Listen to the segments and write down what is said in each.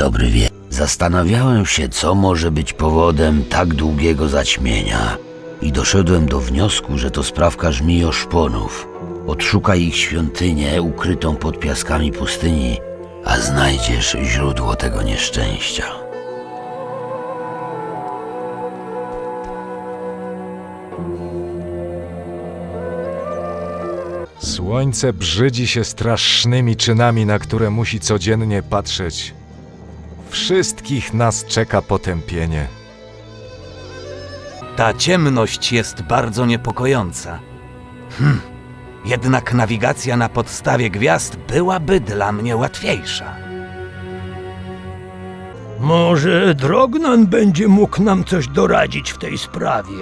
dobry wie. Zastanawiałem się, co może być powodem tak długiego zaćmienia i doszedłem do wniosku, że to sprawka żmij oszponów. Odszukaj ich świątynię ukrytą pod piaskami pustyni, a znajdziesz źródło tego nieszczęścia. Słońce brzydzi się strasznymi czynami, na które musi codziennie patrzeć. Wszystkich nas czeka potępienie. Ta ciemność jest bardzo niepokojąca. Hm, jednak nawigacja na podstawie gwiazd byłaby dla mnie łatwiejsza. Może Drognan będzie mógł nam coś doradzić w tej sprawie.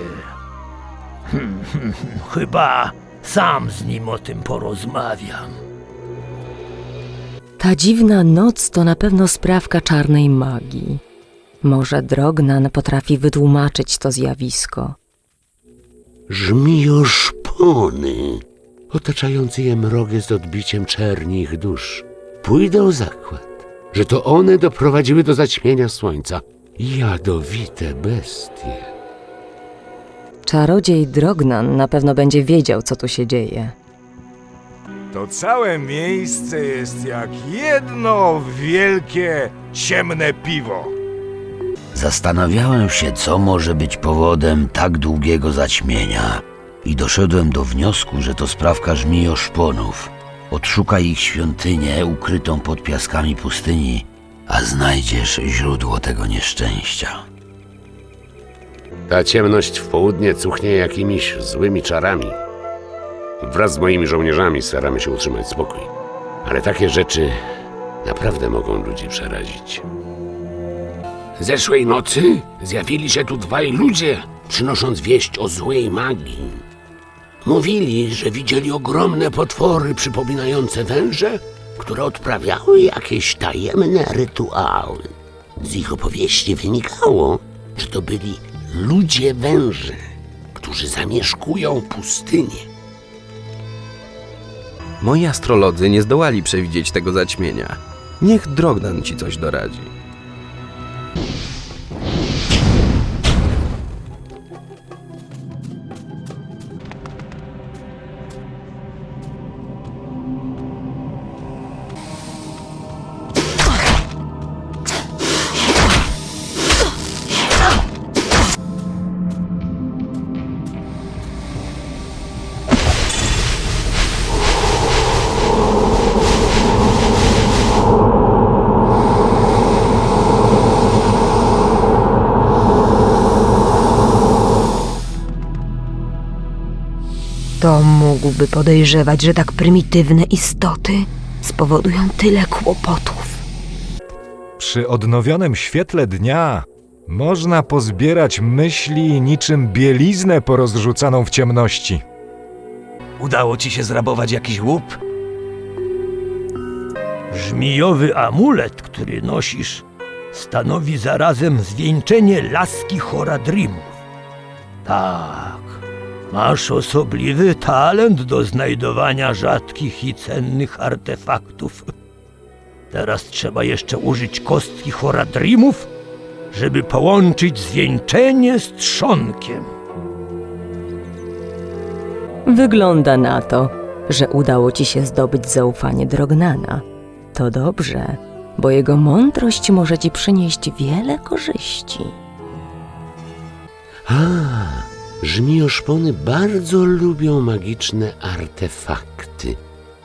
Hmm, hmm, hmm, Chyba sam z nim o tym porozmawiam. Ta dziwna noc to na pewno sprawka czarnej magii. Może Drognan potrafi wytłumaczyć to zjawisko. Żmijo szpony, otaczający je mrogie z odbiciem czerni ich dusz. Pójdę o zakład, że to one doprowadziły do zaćmienia słońca. Jadowite bestie. Czarodziej Drognan na pewno będzie wiedział, co tu się dzieje. To całe miejsce jest jak jedno wielkie, ciemne piwo. Zastanawiałem się, co może być powodem tak długiego zaćmienia i doszedłem do wniosku, że to sprawka żmij oszponów. Odszukaj ich świątynię ukrytą pod piaskami pustyni, a znajdziesz źródło tego nieszczęścia. Ta ciemność w południe cuchnie jakimiś złymi czarami. Wraz z moimi żołnierzami staramy się utrzymać spokój. Ale takie rzeczy naprawdę mogą ludzi przerazić. Zeszłej nocy zjawili się tu dwaj ludzie, przynosząc wieść o złej magii. Mówili, że widzieli ogromne potwory przypominające węże, które odprawiały jakieś tajemne rytuały. Z ich opowieści wynikało, że to byli ludzie węże, którzy zamieszkują pustynię. Moi astrolodzy nie zdołali przewidzieć tego zaćmienia. Niech Drogdan ci coś doradzi. To mógłby podejrzewać, że tak prymitywne istoty spowodują tyle kłopotów. Przy odnowionym świetle dnia można pozbierać myśli niczym bieliznę porozrzucaną w ciemności. Udało ci się zrabować jakiś łup? Żmijowy amulet, który nosisz, stanowi zarazem zwieńczenie laski Horadrimów. Tak, masz osobliwy talent do znajdowania rzadkich i cennych artefaktów. Teraz trzeba jeszcze użyć kostki Horadrimów, żeby połączyć zwieńczenie z trzonkiem. Wygląda na to, że udało ci się zdobyć zaufanie Drognana. To dobrze, bo jego mądrość może ci przynieść wiele korzyści. Żmijoszpony bardzo lubią magiczne artefakty.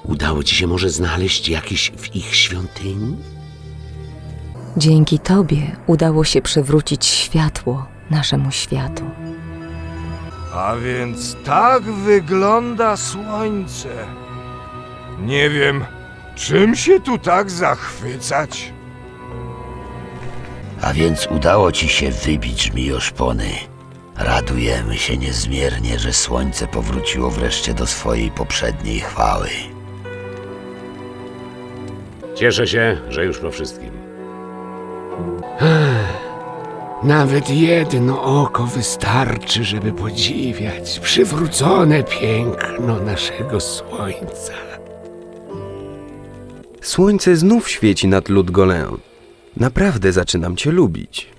Udało ci się może znaleźć jakiś w ich świątyni? Dzięki tobie udało się przywrócić światło naszemu światu. A więc tak wygląda słońce. Nie wiem, czym się tu tak zachwycać? A więc udało ci się wybić żmij oszpony. Radujemy się niezmiernie, że słońce powróciło wreszcie do swojej poprzedniej chwały. Cieszę się, że już po wszystkim. Nawet jedno oko wystarczy, żeby podziwiać przywrócone piękno naszego słońca. Słońce znów świeci nad Ludgoleon. Naprawdę zaczynam cię lubić.